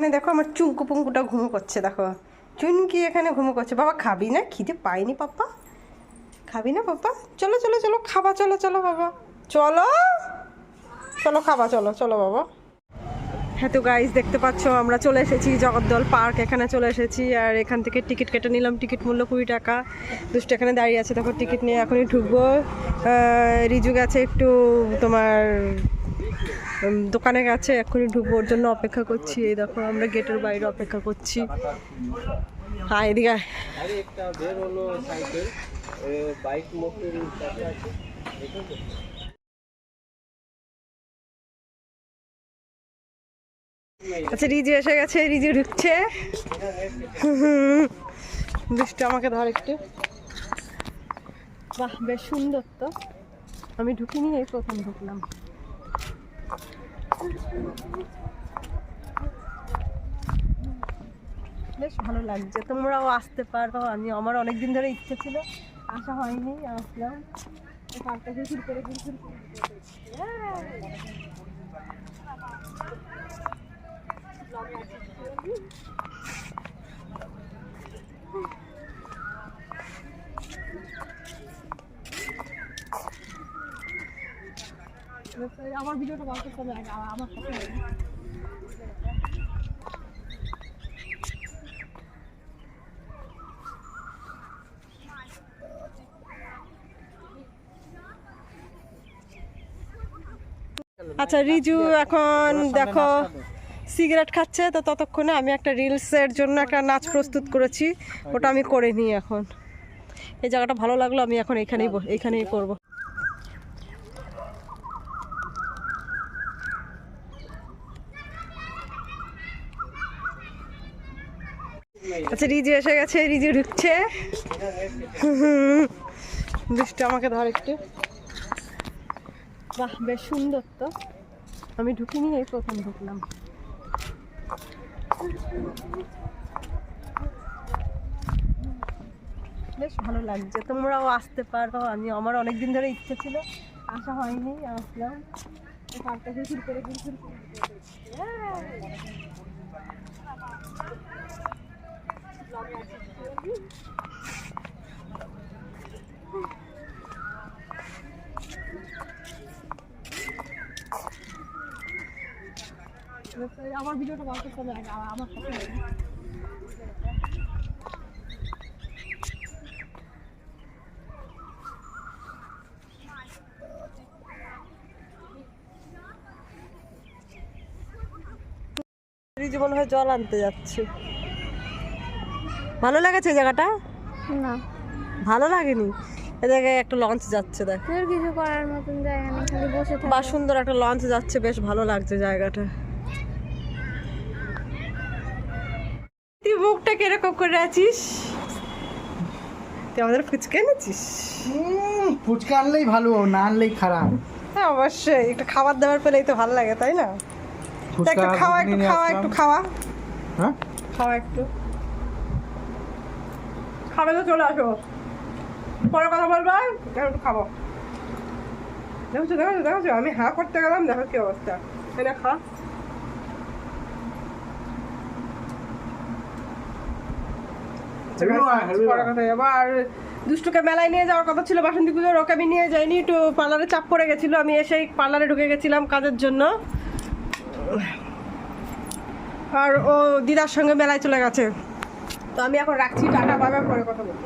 এখানে দেখো আমার চুঙ্কু পুঙ্কুটা ঘুমো করছে, দেখো। চুনকি এখানে ঘুমো করছে। বাবা, খাবি না? খিদে পাইনি, পাপ্পা। খাবি না, পাপ্পা? চলো চলো চলো, খাবা, চলো চলো, বাবা। চলো। চলো, খাবা, চলো চলো, বাবা। হ্যাঁ তো গাইজ দেখতে পাচ্ছ, আমরা চলে এসেছি জগদ্দল পার্ক। এখানে চলে এসেছি, আর এখান থেকে টিকিট কেটে নিলাম। টিকিট মূল্য কুড়ি টাকা। দুষ্ট এখানে দাঁড়িয়ে আছে তখন টিকিট নিয়ে এখনই ঢুকবো। রিজু গেছে একটু তোমার দোকানে গেছে এখনই ঢুকবো, ওর জন্য অপেক্ষা করছি। এই দেখো, আমরা গেটের বাইরে অপেক্ষা করছি। হ্যাঁ এদিকে? আচ্ছা রিজু এসে গেছে, রিজু ঢুকছে। দুষ্টু আমাকে ধর একটু। বাহ, বেশ সুন্দর তো। আমি ঢুকিনি, এই প্রথম ঢুকলাম। বেশ ভালো লাগছে। তোমরাও আসতে পারো। আমি, আমার অনেক দিন ধরে ইচ্ছে ছিল। আসা হয়নি, আসলাম। আমার ভিডিওটা আমার আচ্ছা রিজু এখন দেখো, সিগারেট খাচ্ছে, তো ততক্ষণে আমি একটা রিলসের জন্য একটা নাচ প্রস্তুত করেছি। ওটা আমি করে নিই এখন। এই জায়গাটা ভালো লাগল, আমি এখন এখানেই এখানেই করব। আচ্ছা রিজু এসে গেছে, রিজু ঢুকছে। দুষ্টু আমাকে ধর একটু। বাহ, বেশ সুন্দর তো। আমি ঢুকিনি, এই প্রথম ঢুকলাম। বেশ ভালো লাগছে। তোমরাও আসতে পারো। আমি, আমার অনেক দিন ধরে ইচ্ছে ছিল। আসা হয়নি, আসলাম। ঘুরঘুর করে আমার ভিডিওটা করতে হবে আগে, আমার সাথে জীবন হয় জল আনতে যাচ্ছে। ভালো লাগেছে এই জায়গাটা? না। ভালো লাগেনি? এ জায়গায় একটা লঞ্চ যাচ্ছে দেখ। কিছু করার মতন জায়গা নেই খালি বসে থাক। বা সুন্দর একটা লঞ্চ যাচ্ছে বেশ ভালো লাগছে জায়গাটা। তুই মুখটা কীরকম করে আছিস? তুই আমাদের ফুচকা এনেছিস? ফুচকা আনলেই ভালো না আনলেই খারাপ। হ্যাঁ অবশ্যই। একটু খাবার দাবার পেলেই তো ভালো লাগে তাই না? একটু খাওয়া একটু খাওয়া একটু খাওয়া। হ্যাঁ? খাওয়া একটু। খাবে তো চলে আসো। পরে কথা বলব দেখো একটু খাব। দেখছ দেখছ দেখছ? আমি হ্যাঁ করতে গেলাম দেখো কি অবস্থা। এটা খা আর দুষ্টুকে মেলায় নিয়ে যাওয়ার কথা ছিল বাসন্তী পুজোর ওকে আমি নিয়ে যাইনি একটু পার্লারে চাপ পড়ে গেছিল আমি এসেই পার্লারে ঢুকে গেছিলাম কাজের জন্য। আর ও দিদার সঙ্গে মেলায় চলে গেছে। তো আমি এখন রাখছি টাটা বাবা পরে কথা বলব।